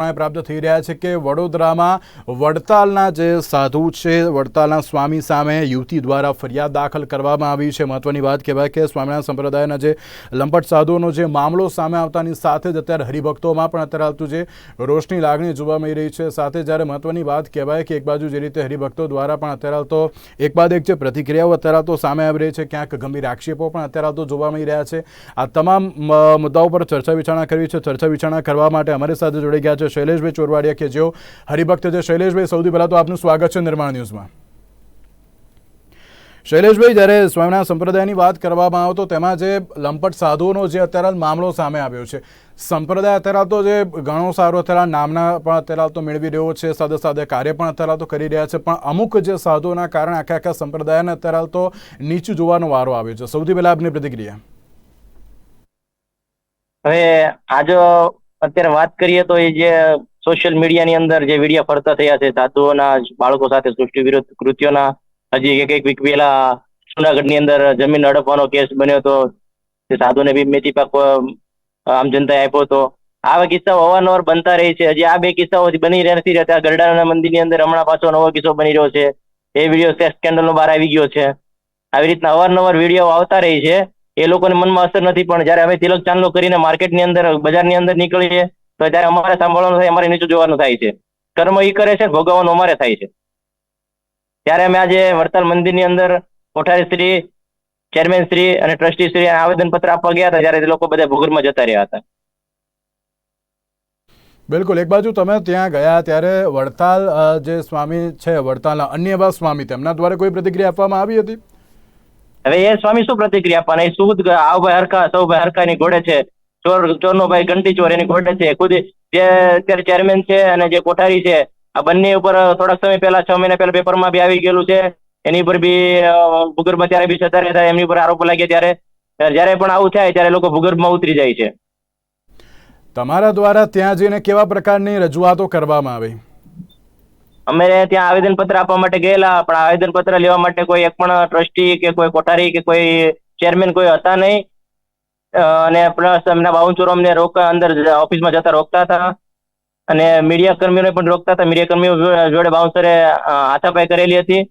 પ્રાપ્ત થઈ રહ્યા છે કે વડોદરામાં વડતાલના જે સાધુ છે, વડતાલના સ્વામી સામે યુવતી દ્વારા ફરિયાદ દાખલ કરવામાં આવી છે. મહત્વની વાત કહેવાય કે સ્વામિનારાયણ સંપ્રદાયના જે લંપટ સાધુઓનો જે મામલો સામે આવતાની સાથે જ અત્યારે હરિભક્તોમાં પણ અત્યારે આવતું જે રોષની લાગણી જોવા મળી રહી છે. સાથે જ્યારે મહત્વની વાત કહેવાય કે એક બાજુ જે રીતે હરિભક્તો દ્વારા પણ અત્યારે તો એક બાદ એક જે પ્રતિક્રિયાઓ અત્યારે તો સામે આવી રહી છે. ક્યાંક ગંભીર આક્ષેપો પણ અત્યારે તો જોવા મળી રહ્યા છે. આ તમામ મુદ્દાઓ પર ચર્ચા વિચારણા કરવી છે. ચર્ચા વિચારણા કરવા માટે અમારી સાથે જોડાઈ ગયા છે શૈલેષભાઈ ચોરવાડિયા કે જેઓ હરિભક્ત છે. શૈલેષભાઈ, સૌથી પહેલાં તો આપનું સ્વાગત છે નિર્માણ ન્યૂઝમાં. શૈલેષભાઈ, જ્યારે સ્વામિનારાયણ સંપ્રદાયની વાત કરવામાં આવે તો તેમાં જે લંપટ સાધુઓનો જે અત્યારે મામલો સામે આવ્યો છે, સંપ્રદાય અત્યારે તો જે ઘણો સારો અત્યારે નામના પણ અત્યારે તો મેળવી રહ્યો છે સાથે સાથે કાર્ય પણ અત્યારે તો કરી રહ્યા છે, પણ અમુક જે સાધુઓના કારણે આખા આખા સંપ્રદાયને અત્યારે તો નીચું જોવાનો વારો આવ્યો છે. સૌથી પહેલાં આપની પ્રતિક્રિયા. હવે આજ અત્યારે વાત કરીએ તો એ જે સોશિયલ મીડિયાની અંદર જે વીડિયો ફરતા થયા છે સાધુઓના બાળકો સાથે સૃષ્ટિ વિરુદ્ધ કૃત્યોના, હજી એક એક વીક પહેલા જુનાગઢની અંદર જમીન હડપવાનો કેસ બન્યો હતો તે સાધુને બી મેથી પાક આમ જનતાએ આપ્યો હતો આવા કિસ્સાઓ અવારનવાર બનતા રહે છે. હજી આ બે કિસ્સાઓ બની રહ્યા. નથી રહેતા ગરડાના મંદિરની અંદર હમણાં પાછો નવો કિસ્સો બની રહ્યો છે. એ વીડિયો સેક્સ સ્કેન્ડલનો બહાર આવી ગયો છે. આવી રીતના અવારનવાર વીડિયો આવતા રહી છે. એ લોકોને મનમાં અસર નથી, પણ જ્યારે અમે તિલક ચાંદલો કરીને માર્કેટની અંદર, બજારની અંદર નીકળીએ, તો ત્યારે અમારે સાંભળવાનું થાય, અમારે નીચું જોવાનું થાય છે. કર્મ એ કરે છે ભોગવવાનું અમારે થાય છે. ત્યારે અમે આજે વડતાલ મંદિરની અંદર કોઠારી શ્રી, ચેરમેન શ્રી અને ટ્રસ્ટી શ્રી આવેદન પત્ર આપવા ગયા હતા, જ્યારે લોકો બધા ભૂગર્ભમાં જતા રહ્યા હતા. બિલકુલ, એક બાજુ તમે ત્યાં ગયા ત્યારે વડતાલ જે સ્વામી છે, વડતાલના અન્ય સ્વામી, તેમના દ્વારા કોઈ પ્રતિક્રિયા આપવામાં આવી હતી? હવે એ સ્વામી શું પ્રતિક્રિયા આપવાના? એ શું આવ ભાઈ હરખા, સૌ ભાઈ હરખાની ઘોડે છે. ચોર ચોરનો ભાઈ ઘંટી ચોર એની ઘોડે છે. ખુદ જે અત્યારે ચેરમેન છે અને જે કોઠારી છે, આ બંને ઉપર થોડાક સમય પહેલા, છ મહિના પહેલા પેપરમાં બી આવી ગયેલું છે. એની ઉપર બી ભૂગર્ભમાં ત્યારે બી સતારે રહેતા એમની ઉપર આરોપો લાગ્યા ત્યારે. જ્યારે પણ આવું થાય ત્યારે લોકો ભૂગર્ભમાં ઉતરી જાય છે. તમારા દ્વારા ત્યાં જઈને કેવા પ્રકારની રજૂઆતો કરવામાં આવી? અમે ત્યાં આવેદન પત્ર આપવા માટે ગયેલા, પણ આવેદન પત્ર લેવા માટે કોઈ એક પણ ટ્રસ્ટી કે કોઈ કોઠારી કે કોઈ ચેરમેન કોઈ હતા નહીં. અને પ્લસ એમના બાઉન્સરો અમને રોક અંદર ઓફિસમાં જતા રોકતા હતા. અને મીડિયા કર્મીઓને પણ રોકતા હતા. મીડિયા કર્મીઓ જોડે બાઉન્સરે હાથાપાઈ કરેલી હતી.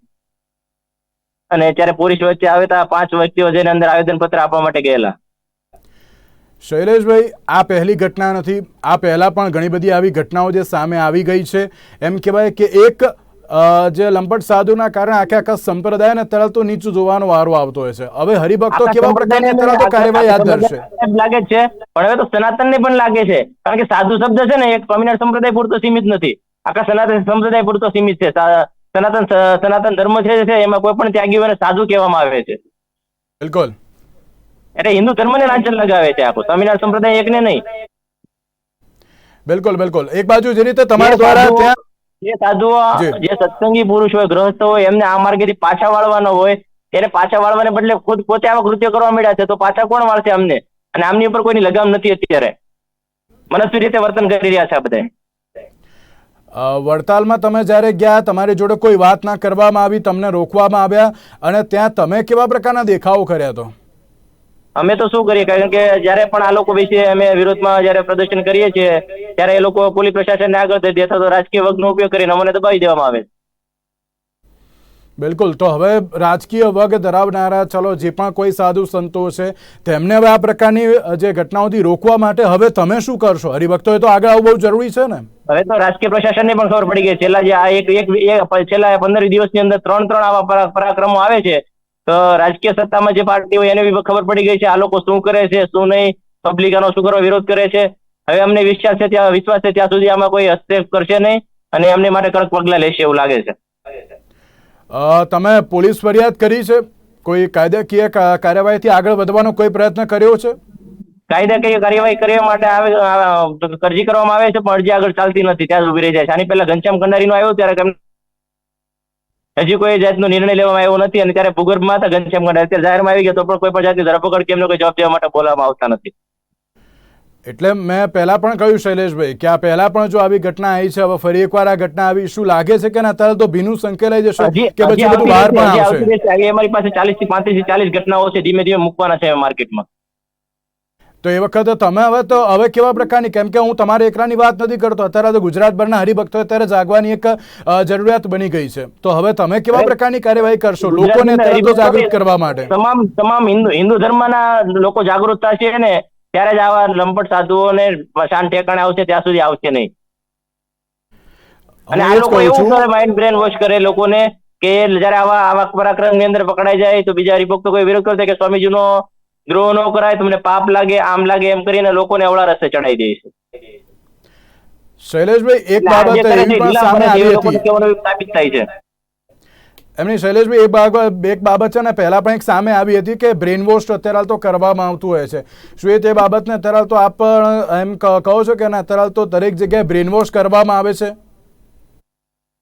અને ત્યારે પોલીસ વચ્ચે આવેતા પાંચ વ્યક્તિઓ જેને અંદર આવેદન પત્ર આપવા માટે ગયેલા. શૈલેષભાઈ આ પહેલી ઘટના નથી. આ પહેલાં પણ ઘણી બધી આવી ઘટનાઓ જે સામે આવી ગઈ છે. એમ કહેવાય કે એક જે લંપટ સાધુના કારણે આખે આખા સંપ્રદાયને તળતો નીચું જોવાનો વારો આવતો હોય છે. હવે હરિભક્તો કેવા પ્રકારની તળતો કાર્યવાહી હાથ ધરશે? લાગે છે પણ હવે તો સનાતનને પણ લાગે છે. કારણ કે સાધુ શબ્દ છે ને એક સ્વામિનારાયણ સંપ્રદાય પૂરતો સીમિત નથી. આખા સનાતન સંપ્રદાય પૂરતો સીમિત છે. સનાતન સનાતન ધર્મ છે એમાં કોઈ પણ ત્યાગીઓને સાધુ કહેવામાં આવે છે. બિલકુલ. એટલે હિન્દુ ધર્મને લાંચન લગાવે છે આખો. સ્વામિનારાયણ સંપ્રદાય એકને નહીં. બિલકુલ બિલકુલ. એક બાજુ જે રીતે તમારા દ્વારા ત્યાં જે સાધુઓ જે. સત્સંગી પુરુષ હોય ગ્રહસ્થ હોય એમને આ માર્ગેથી પાછા વાળવાનો હોય એને પાછા વાળવાને બદલે ખુદ પોતે આવા કૃત્ય કરવા મળ્યા છે તો પાછા કોણ વાળશે અમને અને આમની ઉપર કોઈની લગામ નથી અત્યારે. મનસ્વી રીતે વર્તન કરી રહ્યા છે આ બધા. વડતાલમાં તમે જ્યારે ગયા તમારી જોડે કોઈ વાત ના કરવામાં આવી તમને રોકવામાં આવ્યા અને ત્યાં તમે કેવા પ્રકારના દેખાવો કર્યા તો? અમે તો શું કરીએ? કારણ કે જ્યારે પણ આ લોકો વિશે અમે વિરોધમાં જ્યારે પ્રદર્શન કરીએ છીએ ત્યારે એ લોકો પોલીસ પ્રશાસનને આગળ દઈ દે અથવા તો રાજકીય વર્ગનો ઉપયોગ કરીને અમને દબાવી દેવામાં આવે. બિલકુલ. તો હવે રાજકીય વર્ગ ધરાવનારા ચલો જે પણ કોઈ સાધુ સંતો છે તેમને હવે આ પ્રકારની જે ઘટનાઓથી રોકવા માટે હવે તમે શું કરશો? હરિભક્તોએ તો આગળ આવવું બહુ જરૂરી છે ને? હવે તો રાજકીય પ્રશાસનને પણ ખબર પડી ગઈ છેલ્લા જે આ એક એક છેલ્લા પંદર દિવસની અંદર ત્રણ ત્રણ આવા પરાક્રમો આવે છે. રાજકીય સત્તામાં જે પાર્ટી હોય એને બી ખબર પડી ગઈ છે આ લોકો શું કરે છે શું નહીં પબ્લિક આનો શું કરવા વિરોધ કરે છે. હવે અમને વિશ્વાસ છે ત્યાં વિશ્વાસ છે ત્યાં સુધી આમાં કોઈ હસ્તક્ષેપ કરશે નહીં અને એમને માટે કડક પગલાં લેશે એવું લાગે છે. અ, તમે પોલીસ ફરિયાદ કરી છે? કોઈ કાયદાકીય કાર્યવાહી કાર્યવાહીથી આગળ વધવાનો કોઈ પ્રયત્ન કર્યો છે? કાયદાકીય કાર્યવાહી કરવા માટે આવે અરજી કરવામાં આવે છે પણ અરજી આગળ ચાલતી નથી ત્યાં ઊભી રહી જાય છે. આની પહેલા ઘનશ્યામ કંડારીનો આવ્યો ત્યારે હજી કોઈ જાતનો નિર્ણય લેવામાં આવ્યો નથી અને ત્યારે ભૂગર્ભમાં હતા ઘનશ્યામ કંડારી અત્યારે જાહેરમાં આવી ગયા તો પણ કોઈ પણ જાતની ધરપકડ કે એમનો કોઈ જવાબ દેવા માટે બોલાવવામાં આવતા નથી. એટલે મેં પહેલા પણ કહ્યું શૈલેષભાઈ કે આ પહેલા પણ જો આવી ઘટના આવી છે હવે ફરી એકવાર આ ઘટના આવી શું લાગે છે કે અત્યારે તો ભીનું સંકેલાઈ જશે કે પછી બધું બહાર પણ આવશે? અમારી પાસે ચાલીસથી પાંત્રીસથી ચાલીસ ઘટનાઓ છે ધીમે ધીમે મૂકવાના છે માર્કેટમાં. તો એ વખતે તમે હવે તો હવે કેવા પ્રકારની? કેમ કે હું તમારે એકલાની વાત નથી કરતો. અત્યારે તો ગુજરાતભરના હરિભક્તો અત્યારે જાગવાની એક જરૂરિયાત બની ગઈ છે. તો હવે તમે કેવા પ્રકારની કાર્યવાહી કરશો? લોકોને તો જાગૃત કરવા માટે. તમામ તમામ હિન્દુ હિન્દુ ધર્મના લોકો જાગૃત થશે ને ત્યારે જ આવા લંપટ સાધુઓને શાન ઠેકાણે આવશે ત્યાં સુધી આવશે નહીં. અને આ લોકો એવું કરે માઇન્ડ બ્રેન વોશ કરે લોકોને કે જયારે આવા આવા પરાક્રમની અંદર પકડાઈ જાય તો બીજા હરિભક્તો કોઈ વિરોધ કરતા કે સ્વામીજીનો દ્રોહ ન કરાય તમને પાપ લાગે આમ લાગે એમ કરીને લોકોને અવળા રસ્તે ચડાવી દે છે. શૈલેષભાઈ એક બાબત એવી પણ સામે આવી હતી. સાબિત થાય છે. એમની શૈલેષભાઈ એક બાબત એક બાબત છે ને પહેલા પણ એક સામે આવી હતી કે બ્રેન વોશ અત્યારે તો કરવામાં આવતું હોય છે. શું એ તે બાબતને અત્યારે તો આપ એમ કહો છો કે ને અત્યારે તો દરેક જગ્યાએ બ્રેન વોશ કરવામાં આવે છે?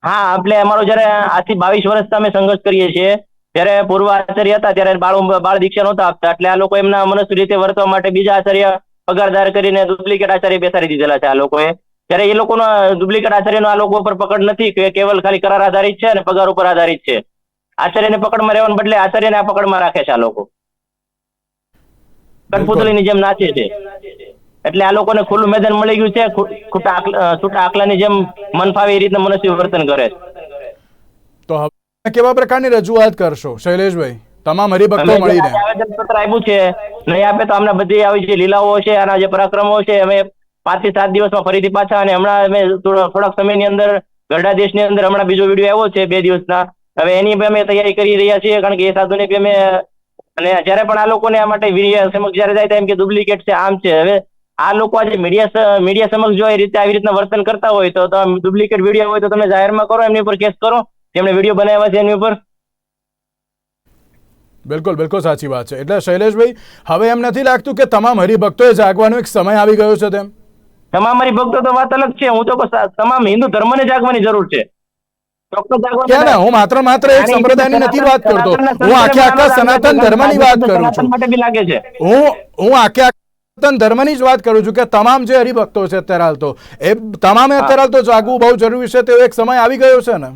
હા એટલે અમારો જ્યારે આજથી બાવીસ વર્ષ અમે સંઘર્ષ કરીએ છીએ ત્યારે પૂર્વ આચાર્ય હતા ત્યારે બાળ બાળ દીક્ષા નહોતા આપતા. એટલે આ લોકો એમના મનસ્વી રીતે વર્તવા માટે બીજા આચાર્ય પગારદાર કરીને ડુપ્લિકેટ આચાર્ય બેસાડી દીધેલા છે આ લોકોએ. ત્યારે એ લોકોનો ડુપ્લિકેટ આચાર્યનો આ લોકો ઉપર પકડ નથી કે કેવલ ખાલી કરાર આધારિત છે અને પગાર ઉપર આધારિત છે. આચાર્યને પકડમાં રહેવાને બદલે આચાર્યને આ પકડમાં રાખે છે આ લોકો. કઠપુતળીની જેમ નાચે છે. એટલે આ લોકોને ખુલ્લું મેદાન મળી ગયું છે છૂટા આકલાની જેમ મન ફાવે એ રીતના મનસ્વી વર્તન કરે તો કેવા પ્રકારની રજૂઆત કરશો? શૈલેષભાઈ તમામ હરિભક્તો મળીને. આપ્યું છે નહીં આપે તો અમને બધી આવી જે લીલાઓ છે આના જે પરાક્રમો છે અમે પાંચથી સાત દિવસમાં ફરીથી પાછા અને હમણાં અમે થોડાક સમયની અંદર ગરડા દેશની અંદર હમણાં બીજો વીડિયો આવ્યો છે બે દિવસના. હવે એની પણ અમે તૈયારી કરી રહ્યા છીએ કારણ કે એ સાધુને બી અમે અને જ્યારે પણ આ લોકોને આ માટે વીડિયો સમક્ષ જ્યારે જાય એમ કે ડુપ્લિકેટ છે આમ છે. હવે આ લોકો આજે મીડિયા મીડિયા સમક્ષ જો એ રીતે આવી રીતના વર્તન કરતા હોય તો ડુપ્લિકેટ વીડિયો હોય તો તમે જાહેરમાં કરો એમની ઉપર કેસ કરો. જેમણે વીડિયો બનાવ્યા છે એની ઉપર? બિલકુલ બિલકુલ સાચી વાત છે. એટલે શૈલેષભાઈ હવે એમ નથી લાગતું કે તમામ હરિભક્તોએ જાગવાનો એક સમય આવી ગયો છે તેમ? તમામ હરિભક્તો તો વાત અલગ છે. હું તો તમામ હિન્દુ ધર્મને જાગવાની જરૂર છે. હું માત્ર માત્ર એક સંપ્રદાયની નથી વાત કરતો. હું આખે આખા સનાતન ધર્મની વાત કરું છું. હું હું આખે આખા સનાતન ધર્મની જ વાત કરું છું કે તમામ જે હરિભક્તો છે અત્યારે હાલ તો એ તમામે અત્યારે હાલ તો જાગવું બહુ જરૂરી છે તેવો એક સમય આવી ગયો છે ને?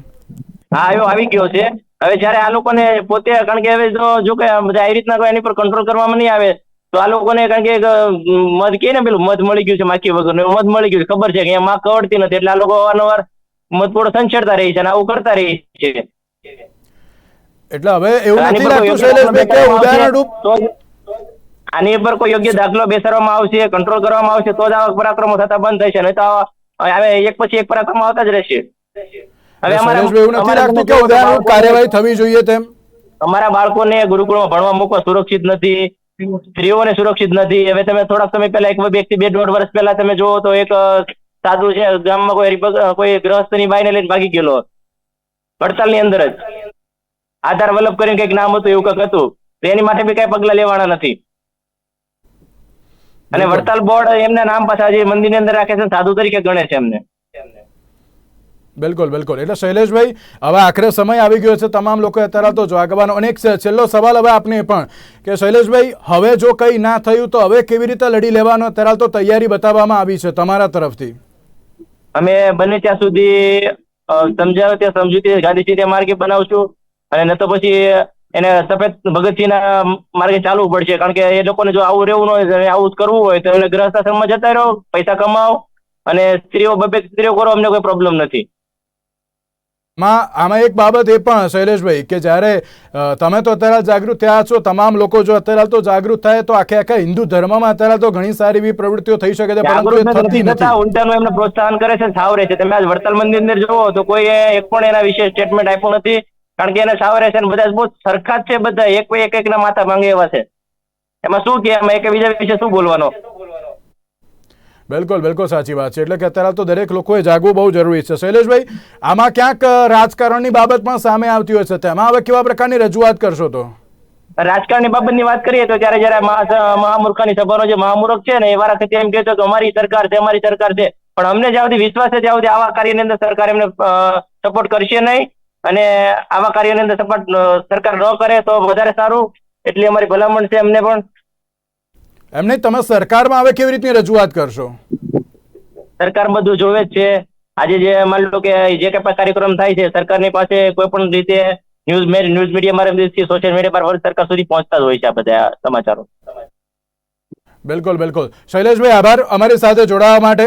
હા એવો આવી ગયો છે. હવે જ્યારે આ લોકોને પોતે કારણ કે હવે જો જો કે આવી રીતના કોઈ એની પર કંટ્રોલ કરવામાં નહીં આવે તો આ લોકોને કારણ કે મધ કે ને પેલું મધ મળી ગયું છે માખી વગર મધ મળી ગયું છે. ખબર છે કે અહીંયા માં કવડતી નથી એટલે આ લોકો અવારનવાર મધ થોડો સંછેડતા રહી છે અને આવું કરતા રહી છે. એટલે હવે એવું આની નથી કોઈ લાગતું યોગ્ય શૈલેષભાઈ કે દાખલો ઉદાહરણ રૂપ આની પર કોઈ યોગ્ય દાખલો બેસાડવામાં આવશે કંટ્રોલ કરવામાં આવશે તો જ આવા પરાક્રમો થતા બંધ થશે નહીં તો હવે એક પછી એક પરાક્રમો આવતા જ રહેશે. હવે અમારા શૈલેષભાઈ એવું નથી અમારા કે ઉદાહરણ કાર્યવાહી થવી જોઈએ તેમ. અમારા બાળકોને ગુરુકુળમાં ભણવા મૂકવા સુરક્ષિત નથી સ્ત્રીઓને સુરક્ષિત નથી. હવે તમે થોડાક સમય પહેલા એક વ્યક્તિ બે દોઢ વર્ષ પહેલા તમે જુઓ તો એક સાધુ છે ગામમાં કોઈ કોઈ ગ્રહસ્થની બાઈને લઈને ભાગી ગયેલો વડતાલની અંદર જ. આધાર વલ્લભ કરીને કંઈક નામ હતું એવું કંઈક હતું. તો એની માટે બી કઈ પગલા લેવાના નથી. અને વડતાલ બોર્ડ એમના નામ પાછા જે મંદિરની અંદર રાખે છે સાધુ તરીકે ગણે છે એમને. બિલકુલ બિલકુલ. એટલે શૈલેષભાઈ, હવે આખરે સમય આવી ગયો છે, તમામ લોકો અત્યારે તો જાગવાનો. અને એક છેલ્લો સવાલ હવે આપને પણ, કે શૈલેષભાઈ, હવે જો કંઈ ના થયું તો હવે કેવી રીતે લડી લેવાનો અત્યારે તો તૈયારી બતાવવામાં આવી છે તમારા તરફથી? અમે બને ત્યાં સુધી સમજાવે ત્યાં સમજૂતી ગાંધીજી માર્ગે બનાવશું. અને ન તો પછી એને સફેદ ભગતસિંહના માર્ગે ચાલવું પડશે. કારણ કે એ લોકોને જો આવું રહેવું હોય આવું જ કરવું હોય, તો એને ગ્રહસ્થાશ્રમમાં જતા રહો, પૈસા કમાવો અને સ્ત્રીઓ, બબે સ્ત્રીઓ કરો, અમને કોઈ પ્રોબ્લેમ નથી. માં આમાં એક બાબત એ પણ શૈલેષભાઈ કે જ્યારે તમે તો અત્યારે જાગૃત થયા છો તમામ લોકો જો અત્યારે તો જાગૃત થાય તો આખે આખા હિન્દુ ધર્મમાં અત્યારે તો ઘણી સારી એવી પ્રવૃત્તિઓ થઈ શકે છે પરંતુ થતી નથી. ઉલટાનું એમને પ્રોત્સાહન કરે છે સાવરે છે. તમે આજ વડતાલ મંદિર અંદર જોવો તો કોઈ એક પણ એના વિશે સ્ટેટમેન્ટ આપ્યું નથી કારણ કે એને સાવરે છે અને બધા બહુ સરખા જ છે બધા એક એક એક ના માથા માંગે એવા છે. એમાં શું કે એમાં એક બીજા વિશે શું બોલવાનો? બિલકુલ બિલકુલ સાચી વાત છે. એટલે કે અત્યારે તો દરેક લોકોએ જાગવું બહુ જરૂરી છે. શૈલેષભાઈ, આમાં ક્યાંક રાજકારણની બાબત પણ સામે આવતી હોય છે તેમાં. હવે કેવા પ્રકારની રજૂઆત કરશો તો? રાજકારણની બાબતની વાત કરીએ તો ત્યારે જયારે મહા- મહામૂર્ખાની સભાનો જે મહામૂર્ખ છે ને, એ વારા એમ કહેતો કે અમારી સરકાર છે, અમારી સરકાર છે. પણ અમને જ્યાં સુધી વિશ્વાસ છે, ત્યાં સુધી આવા કાર્યની અંદર સરકાર એમને સપોર્ટ કરશે નહીં. અને આવા કાર્યની અંદર સપોર્ટ સરકાર ન કરે તો વધારે સારું. એટલી અમારી ભલામણ છે એમને પણ. એમ નહીં તમે સરકારમાં હવે કેવી રીતની રજૂઆત કરશો? સરકાર બધું જોવે જ છે. આજે જે માની લો કે જે કઈ પણ કાર્યક્રમ થાય છે સરકારની પાસે કોઈ પણ રીતે ન્યૂઝ ન્યૂઝ મીડિયા માધ્યમથી સોશિયલ મીડિયા પર સરકાર સુધી પહોંચતા જ હોય છે આ બધા સમાચારો. બિલકુલ બિલકુલ. શૈલેષભાઈ આભાર અમારી સાથે જોડાવા માટે.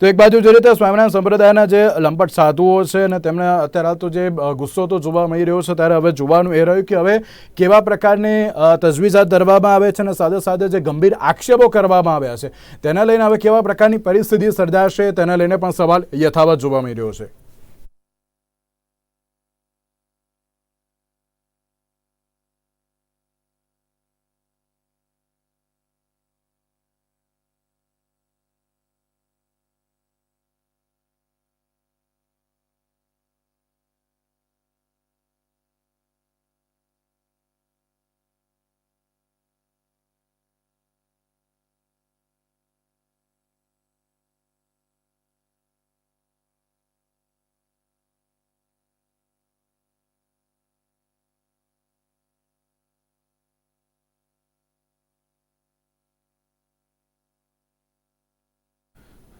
તો એક બાજુ જે રીતે સ્વામિનારાયણ સંપ્રદાયના જે લંપટ સાધુઓ છે અને તેમણે અત્યારે તો જે ગુસ્સો તો જોવા મળી રહ્યો છે, ત્યારે હવે જોવાનું એ રહ્યું કે હવે કેવા પ્રકારની તજવીજ હાથ ધરવામાં આવે છે અને સાથે સાથે જે ગંભીર આક્ષેપો કરવામાં આવ્યા છે. તેના લઈને હવે કેવા પ્રકારની પરિસ્થિતિ સર્જાશે, તેના લઈને પણ સવાલ યથાવત જોવા મળી રહ્યો છે.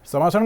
સમાચાર